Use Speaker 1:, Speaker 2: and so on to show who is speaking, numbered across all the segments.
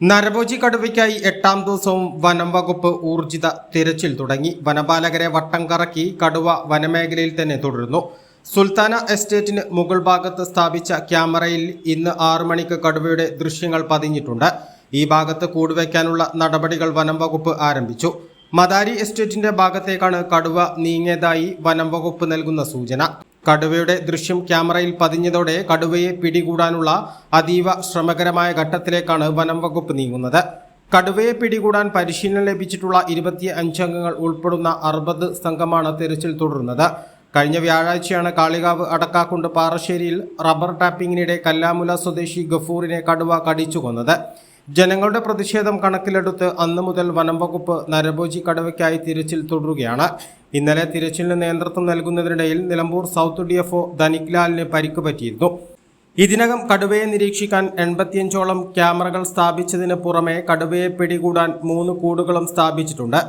Speaker 1: നരഭോജി കടുവയ്ക്കായി എട്ടാം ദിവസവും വനം വകുപ്പ് ഊർജിത തിരച്ചിൽ തുടങ്ങി. വനപാലകരെ വട്ടം കറക്കി കടുവ വനമേഖലയിൽ തന്നെ തുടരുന്നു. സുൽത്താന എസ്റ്റേറ്റിന് മുകൾ ഭാഗത്ത് സ്ഥാപിച്ച ക്യാമറയിൽ ഇന്ന് ആറു മണിക്ക് കടുവയുടെ ദൃശ്യങ്ങൾ പതിഞ്ഞിട്ടുണ്ട്. ഈ ഭാഗത്ത് കൂടുവയ്ക്കാനുള്ള നടപടികൾ വനം വകുപ്പ് ആരംഭിച്ചു. മദാരി എസ്റ്റേറ്റിന്റെ ഭാഗത്തേക്കാണ് കടുവ നീങ്ങിയതായി വനം വകുപ്പ് നൽകുന്ന സൂചന. കടുവയുടെ ദൃശ്യം ക്യാമറയിൽ പതിഞ്ഞതോടെ കടുവയെ പിടികൂടാനുള്ള അതീവ ശ്രമകരമായ ഘട്ടത്തിലേക്കാണ് വനം വകുപ്പ് നീങ്ങുന്നത്. കടുവയെ പിടികൂടാൻ പരിശീലനം ലഭിച്ചിട്ടുള്ള ഇരുപത്തി അഞ്ചംഗങ്ങൾ ഉൾപ്പെടുന്ന അറുപത് സംഘമാണ് തെരച്ചിൽ തുടരുന്നത്. കഴിഞ്ഞ വ്യാഴാഴ്ചയാണ് കാളികാവ് അടക്കാക്കുണ്ട് പാറശ്ശേരിയിൽ റബ്ബർ ടാപ്പിങ്ങിനിടെ കല്ലാമുല സ്വദേശി ഗഫൂറിനെ കടുവ കടിച്ചു കൊന്നത്. ജനങ്ങളുടെ പ്രതിഷേധം കണക്കിലെടുത്ത് അന്നു മുതൽ വനം വകുപ്പ് നരഭോജി കടവയ്ക്കായി തിരച്ചിൽ തുടരുകയാണ്. ഇന്നലെ തിരച്ചിലിന് നേതൃത്വം നൽകുന്നതിനിടയിൽ Nilambur south D F O ധനിക്ലാലിന് പരിക്ക് പറ്റിയിരുന്നു. ഇതിനകം കടുവയെ നിരീക്ഷിക്കാൻ എൺപത്തിയഞ്ചോളം ക്യാമറകൾ സ്ഥാപിച്ചതിന് പുറമെ കടുവയെ പിടികൂടാൻ മൂന്ന് കൂടുകളും സ്ഥാപിച്ചിട്ടുണ്ട്.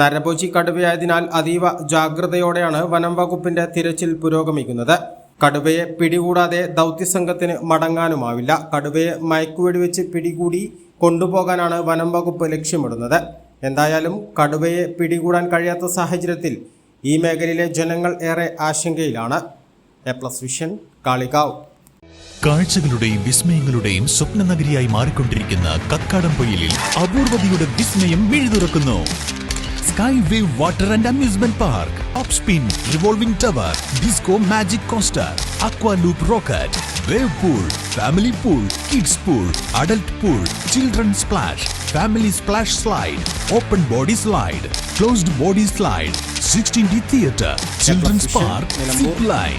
Speaker 1: നരഭോജി കടുവയായതിനാൽ അതീവ ജാഗ്രതയോടെയാണ് വനം വകുപ്പിന്റെ തിരച്ചിൽ പുരോഗമിക്കുന്നത്. കടുവയെ പിടികൂടാതെ ദൗത്യസംഘത്തിന് മടങ്ങാനുമാവില്ല. കടുവയെ മയക്കുവെടിവെച്ച് പിടികൂടി കൊണ്ടുപോകാനാണ് വനം വകുപ്പ് ലക്ഷ്യമിടുന്നത്. എന്തായാലും കടുവയെ പിടികൂടാൻ കഴിയാത്ത സാഹചര്യത്തിൽ ഈ മേഖലയിലെ ജനങ്ങൾ ഏറെ ആശങ്കയിലാണ്. A plus vision Kalikavu.
Speaker 2: കാഴ്ചകളുടെയും വിസ്മയങ്ങളുടെയും സ്വപ്ന നഗരിയായി മാറിക്കൊണ്ടിരിക്കുന്ന കക്കാടംപൊയിലിൽ അപൂർവതയുടെ വിസ്മയം മിഴുതുറക്കുന്നു. Sky wave water and amusement park top spin revolving tower disco magic coaster aqua loop rocket wave pool family pool kids pool adult pool children splash family splash slide open body slide closed body slide sixteen D theatre children's park zip line